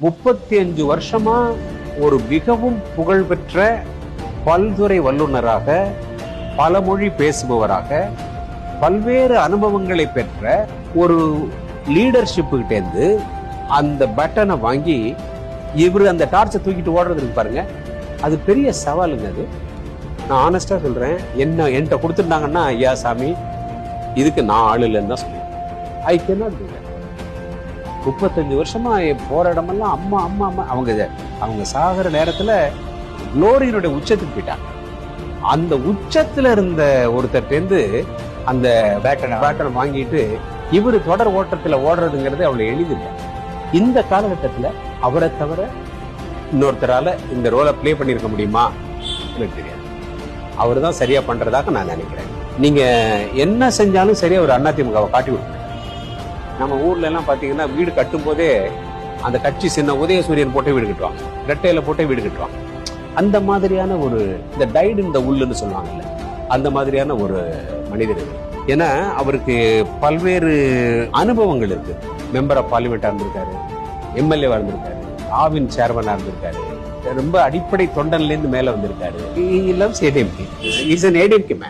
முப்பத்தி அஞ்சு வருஷமா ஒரு மிகவும் புகழ்பெற்ற பல்துறை வல்லுநராக பல மொழி பேசுபவராக பல்வேறு அனுபவங்களை பெற்ற ஒரு லீடர்ஷிப்புகிட்டேருந்து அந்த பட்டனை வாங்கி இவர் அந்த டார்ச்சை தூக்கிட்டு ஓடுறது இருக்கு பாருங்க. அது பெரிய சவாலுங்க அது. நான் ஆனஸ்டாக சொல்கிறேன் என்ன என்கிட்ட கொடுத்துருந்தாங்கன்னா ஐயா சாமி இதுக்கு நான் ஆள் இல்லைன்னு தான் சொல்லுவேன். I cannot. முப்பத்தஞ்சு வருஷமா போற இடமெல்லாம் அம்மா அம்மா அம்மா அவங்க அவங்க சாகிற நேரத்துல குளோரியினுடைய உச்சத்துக்கு போயிட்டாங்க. அந்த உச்சத்துல இருந்த ஒருத்தர்ட்டேந்து அந்த பேட்டனா பேட்டனை வாங்கிட்டு இவர் தொடர் ஓட்டத்துல ஓடுறதுங்கிறது அவ்வளவு எளிதில்லை. இந்த காலகட்டத்துல அவரை தவிர இன்னொருத்தரால இந்த ரோலை ப்ளே பண்ணியிருக்க முடியுமா? எனக்கு தெரியாது. அவர் தான் சரியா பண்றதாக நான் நினைக்கிறேன். நீங்க என்ன செஞ்சாலும் சரி அவர் அதிமுகவை காட்டி விட்டுருங்க நம்ம ஊர்ல எல்லாம் பாத்தீங்கன்னா வீடு கட்டும் போதே அந்த கட்சி சின்ன உதயசூரியன் போட்டே வீடு கட்டுவாங்க. ரெட்டையில போட்டே வீடு கட்டுவாங்க. அந்த மாதிரியான ஒரு இந்த டைடு இந்த உள்ளுன்னு சொல்லுவாங்கல்ல அந்த மாதிரியான ஒரு மனிதர் ஏன்னா அவருக்கு பல்வேறு அனுபவங்கள் இருக்கு. மெம்பர் ஆஃப் பார்லிமெண்டா இருந்திருக்காரு எம்எல்ஏவா இருந்திருக்காரு ஆவின் சேர்மனா இருந்திருக்காரு ரொம்ப அடிப்படை தொண்டன்ல இருந்து மேல வந்திருக்காரு. Loves ADMK is an ADMK man